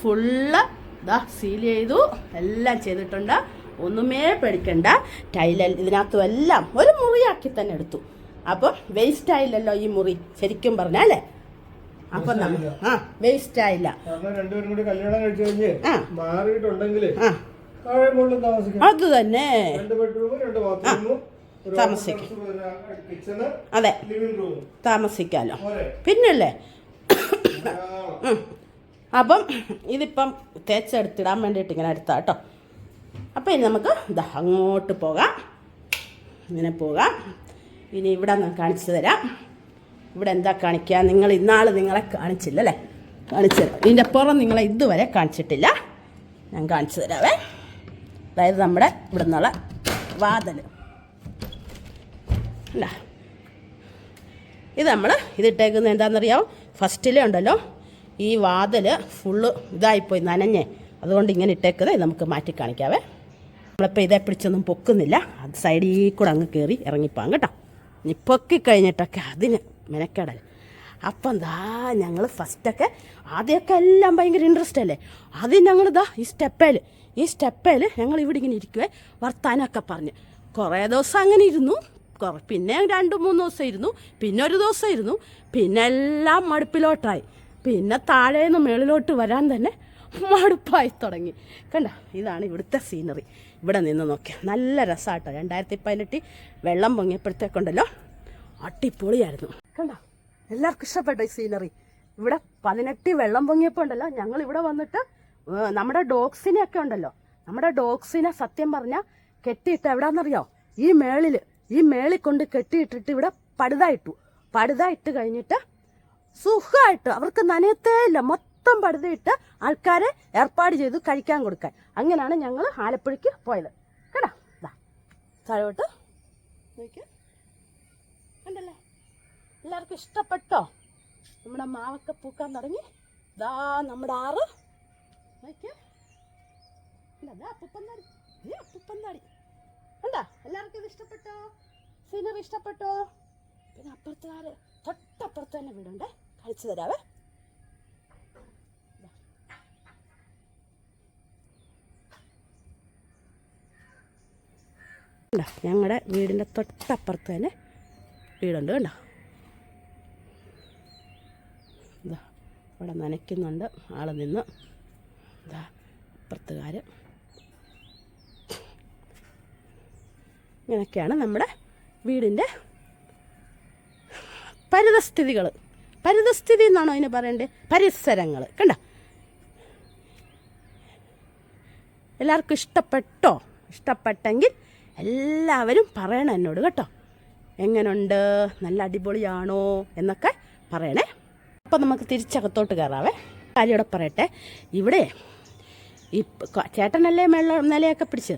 ഫുള്ള് ഇതാ സീൽ ചെയ്തു എല്ലാം ചെയ്തിട്ടുണ്ട്. ഒന്നുമേ പേടിക്കണ്ട. ടൈല ഇതിനകത്തും എല്ലാം ഒരു മുറിയാക്കി തന്നെ എടുത്തു. അപ്പം വേസ്റ്റ് ആയില്ലല്ലോ ഈ മുറി ശരിക്കും പറഞ്ഞാലേ അപ്പൊ ആ വേസ്റ്റ് ആയില്ല. രണ്ടുപേരും കൂടി കല്യാണം കഴിച്ചു കഴിഞ്ഞ് മാറിയിട്ടുണ്ടെങ്കിൽ അത് തന്നെ. രണ്ട് രണ്ട് ബാത്റൂമും താമസിക്കാം. അതെ. താമസിക്കാമല്ലോ പിന്നല്ലേ? അപ്പം ഇതിപ്പം തേച്ചെടുത്തിടാൻ വേണ്ടിയിട്ട് ഇങ്ങനെ എടുത്താ കേട്ടോ അപ്പം ഇനി നമുക്ക് ഇതാ അങ്ങോട്ട് പോകാം. ഇങ്ങനെ പോകാം. ഇനി ഇവിടെ ഞാൻ കാണിച്ചു തരാം. ഇവിടെ എന്താ കാണിക്കുക നിങ്ങൾ ഇന്നാൾ നിങ്ങളെ കാണിച്ചില്ല അല്ലേ കാണിച്ചു തരാം ഇതിന്റെ പുറം നിങ്ങളെ ഇതുവരെ കാണിച്ചിട്ടില്ല. ഞാൻ കാണിച്ചു തരാവേ. അതായത് നമ്മുടെ ഇവിടെ നിന്നുള്ള വാതൽ അല്ല ഇത് നമ്മൾ ഇതിട്ടേക്കുന്നത് എന്താണെന്നറിയാമോ ഫസ്റ്റിലേ ഉണ്ടല്ലോ. ഈ വാതിൽ ഫുള്ള് ഇതായിപ്പോയി നനഞ്ഞേ. അതുകൊണ്ട് ഇങ്ങനെ ഇട്ടേക്കുന്നത് ഇത് നമുക്ക് മാറ്റി കാണിക്കാവേ. നമ്മളിപ്പോൾ ഇതേ പിടിച്ചൊന്നും പൊക്കുന്നില്ല. അത് സൈഡിൽ കൂടെ അങ്ങ് കയറി ഇറങ്ങിപ്പോകാം കേട്ടോ. ഇനി പൊക്കി കഴിഞ്ഞിട്ടൊക്കെ അതിന് മെനക്കെടൽ അപ്പം ദാ ഞങ്ങൾ ഫസ്റ്റൊക്കെ ആദ്യമൊക്കെ എല്ലാം ഭയങ്കര ഇൻട്രസ്റ്റ് അല്ലേ? ആദ്യം ഞങ്ങൾ ദാ ഈ സ്റ്റെപ്പേൽ ഈ സ്റ്റെപ്പേൽ ഞങ്ങൾ ഇവിടെ ഇങ്ങനെ ഇരിക്കുവേ വർത്താനമൊക്കെ പറഞ്ഞ്. കുറേ ദിവസം അങ്ങനെ ഇരുന്നു. പിന്നെ രണ്ട് മൂന്ന് ദിവസം ഇരുന്നു പിന്നെ ഒരു ദിവസം ഇരുന്നു പിന്നെ എല്ലാം മടുപ്പിലോട്ടായി. പിന്നെ താഴേന്ന് മേളിലോട്ട് വരാൻ തന്നെ മടുപ്പായി തുടങ്ങി. കണ്ട? ഇതാണ് ഇവിടുത്തെ സീനറി ഇവിടെ നിന്ന് നോക്കിയാൽ നല്ല രസമാട്ടോ രണ്ടായിരത്തി പതിനെട്ടിൽ വെള്ളം പൊങ്ങിയപ്പോഴത്തേക്കുണ്ടല്ലോ. അടിപൊളിയായിരുന്നു. കണ്ട? എല്ലാവർക്കും ഇഷ്ടപ്പെട്ട ഈ സീനറി ഇവിടെ പതിനെട്ടി വെള്ളം പൊങ്ങിയപ്പോൾ ഉണ്ടല്ലോ. ഞങ്ങൾ ഇവിടെ വന്നിട്ട് നമ്മുടെ ഡോഗ്സിനെ ഉണ്ടല്ലോ. നമ്മുടെ ഡോഗ്സിനെ സത്യം പറഞ്ഞാൽ കെട്ടിയിട്ട് എവിടാന്നറിയോ? ഈ മേളിൽ ഈ മേളിൽ കൊണ്ട് കെട്ടിയിട്ടിട്ട് ഇവിടെ പടുതായിട്ടു. പടുതായിട്ട് കഴിഞ്ഞിട്ട് സുഖമായിട്ട് അവർക്ക് നനയത്തേ ഇല്ല. മൊത്തം പടുതയിട്ട് ആൾക്കാരെ ഏർപ്പാട് ചെയ്തു കഴിക്കാൻ കൊടുക്കാൻ. അങ്ങനെയാണ് ഞങ്ങൾ ആലപ്പുഴയ്ക്ക് പോയത്. കേട്ടോ? ഇതാ താഴോട്ട് കണ്ടല്ലേ? എല്ലാവർക്കും ഇഷ്ടപ്പെട്ടോ? നമ്മുടെ മാവൊക്കെ പൂക്കാൻ തുടങ്ങി. ദാ നമ്മുടെ ആറ്. നോക്കിയാ. ഇല്ല, ദാ അപ്പൂപ്പന്താടി ഏ അപ്പൂപ്പന്താടി കണ്ടാ? എല്ലാവർക്കും ഇത് ഇഷ്ടപ്പെട്ടോ? സീനറി ഇഷ്ടപ്പെട്ടോ? പിന്നെ അപ്പുറത്തുകാര് തൊട്ടപ്പുറത്ത് തന്നെ വീടുണ്ടേ. കഴിച്ചു തരാവേ. കണ്ടോ? ഞങ്ങളുടെ വീടിന്റെ തൊട്ടപ്പുറത്ത് തന്നെ വീടുണ്ട് കണ്ടോ? ഇതാ ഇവിടെ നനയ്ക്കുന്നുണ്ട്. ആൾ നിന്ന്. ഇതാ അപ്പുറത്തുകാർ ഇങ്ങനെയൊക്കെയാണ് നമ്മുടെ വീടിന്റെ പരിതസ്ഥിതികൾ. പരിതസ്ഥിതി എന്നാണോ അതിന് പറയണ്ടേ പരിസരങ്ങൾ. കണ്ട? എല്ലാവർക്കും ഇഷ്ടപ്പെട്ടോ? ഇഷ്ടപ്പെട്ടെങ്കിൽ എല്ലാവരും പറയണം എന്നോട് കേട്ടോ. എങ്ങനുണ്ട്? നല്ല അടിപൊളിയാണോ എന്നൊക്കെ പറയണേ. അപ്പം നമുക്ക് തിരിച്ചകത്തോട്ട് കയറാവേ. കാര്യം ഇവിടെ പറയട്ടെ. ഇവിടെ ഈ ചേട്ടനല്ലേ മേള നിലയൊക്കെ പിടിച്ച്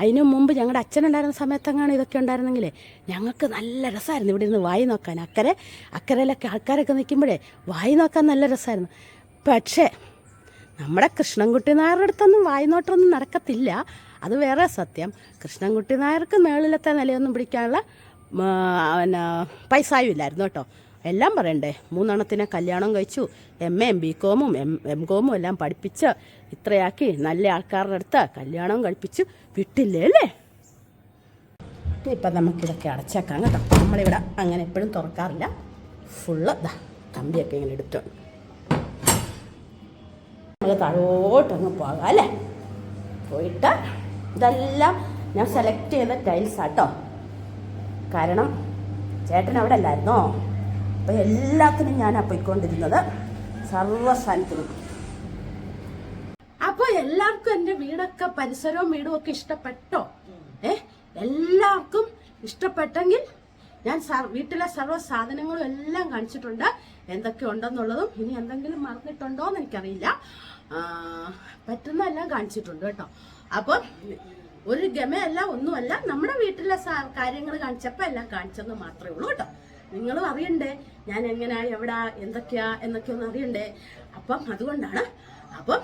അതിനു മുമ്പ് ഞങ്ങളുടെ അച്ഛനുണ്ടായിരുന്ന സമയത്തെങ്ങാണ് ഇതൊക്കെ ഉണ്ടായിരുന്നെങ്കിലേ ഞങ്ങൾക്ക് നല്ല രസമായിരുന്നു ഇവിടെ നിന്ന് വായി നോക്കാൻ. അക്കരെ അക്കരയിലൊക്കെ ആൾക്കാരൊക്കെ നിൽക്കുമ്പോഴേ വായി നോക്കാൻ നല്ല രസമായിരുന്നു പക്ഷേ നമ്മുടെ കൃഷ്ണൻകുട്ടി നായരുടെ അടുത്തൊന്നും വായി നോട്ടമൊന്നും നടക്കത്തില്ല. അത് വേറെ സത്യം. കൃഷ്ണൻകുട്ടി നായർക്ക് മേളിലത്തെ നിലയൊന്നും പിടിക്കാനുള്ള പിന്നെ പൈസായും ഇല്ലായിരുന്നു കേട്ടോ. എല്ലാം പറയണ്ടേ മൂന്നെണ്ണത്തിനെ കല്യാണം കഴിച്ചു. എം എം ബി കോമും എം എം കോമും എല്ലാം പഠിപ്പിച്ച് ഇത്രയാക്കി. നല്ല ആൾക്കാരുടെ അടുത്ത് കല്യാണം കഴിപ്പിച്ച്. വിട്ടില്ലേ അല്ലേ ഇപ്പം നമുക്കിതൊക്കെ അടച്ചേക്കാം കേട്ടോ. നമ്മളിവിടെ അങ്ങനെ എപ്പോഴും തുറക്കാറില്ല. ഫുള്ള് ഇതാ കമ്പിയൊക്കെ ഇങ്ങനെ എടുത്തു. നമ്മൾ താഴോട്ടങ്ങ് പോകാം അല്ലേ? പോയിട്ട് ഇതെല്ലാം ഞാൻ സെലക്ട് ചെയ്ത ടൈൽസ് ആട്ടോ. കാരണം ചേട്ടൻ അവിടെ അല്ലായിരുന്നോ? അപ്പോൾ എല്ലാത്തിനും ഞാൻ പോയിക്കൊണ്ടിരുന്നത്. സർവസാനത്തിനും അപ്പോൾ എല്ലാവർക്കും എന്റെ വീടൊക്കെ പരിസരവും വീടും ഒക്കെ ഇഷ്ടപ്പെട്ടോ? ഏ? എല്ലാവർക്കും ഇഷ്ടപ്പെട്ടെങ്കിൽ ഞാൻ വീട്ടിലെ സർവ സാധനങ്ങളും എല്ലാം കാണിച്ചിട്ടുണ്ട്. എന്തൊക്കെ ഉണ്ടെന്നുള്ളതും ഇനി എന്തെങ്കിലും മറന്നിട്ടുണ്ടോ എന്ന് എനിക്കറിയില്ല. പറ്റുന്ന എല്ലാം കാണിച്ചിട്ടുണ്ട് കേട്ടോ. അപ്പം ഒരു ഗമയല്ല ഒന്നുമല്ല. നമ്മുടെ വീട്ടിലെ കാര്യങ്ങൾ കാണിച്ചപ്പോൾ എല്ലാം കാണിച്ചെന്ന് മാത്രമേ ഉള്ളൂ കേട്ടോ. നിങ്ങളും അറിയണ്ടേ? ഞാൻ എങ്ങനെയാ എവിടാ എന്തൊക്കെയാ എന്നൊക്കെ ഒന്ന് അറിയണ്ടേ? അപ്പം അതുകൊണ്ടാണ്. അപ്പം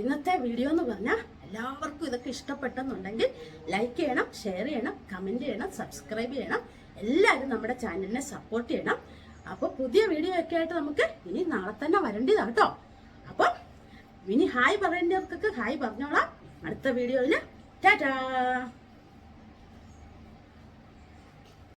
ഇന്നത്തെ വീഡിയോ എന്ന് പറഞ്ഞാൽ എല്ലാവർക്കും ഇതൊക്കെ ഇഷ്ടപ്പെട്ടെന്നുണ്ടെങ്കിൽ ലൈക്ക് ചെയ്യണം ഷെയർ ചെയ്യണം കമന്റ് ചെയ്യണം സബ്സ്ക്രൈബ് ചെയ്യണം. എല്ലാവരും നമ്മുടെ ചാനലിനെ സപ്പോർട്ട് ചെയ്യണം. അപ്പോൾ പുതിയ വീഡിയോ ഒക്കെ ആയിട്ട് നമുക്ക് ഇനി നാളെ തന്നെ വരേണ്ടതാണ് കേട്ടോ അപ്പം ഇനി ഹായ് പറയേണ്ടവർക്കൊക്കെ ഹായ് പറഞ്ഞോളാം. അടുത്ത വീഡിയോയിൽ ടാറ്റാ!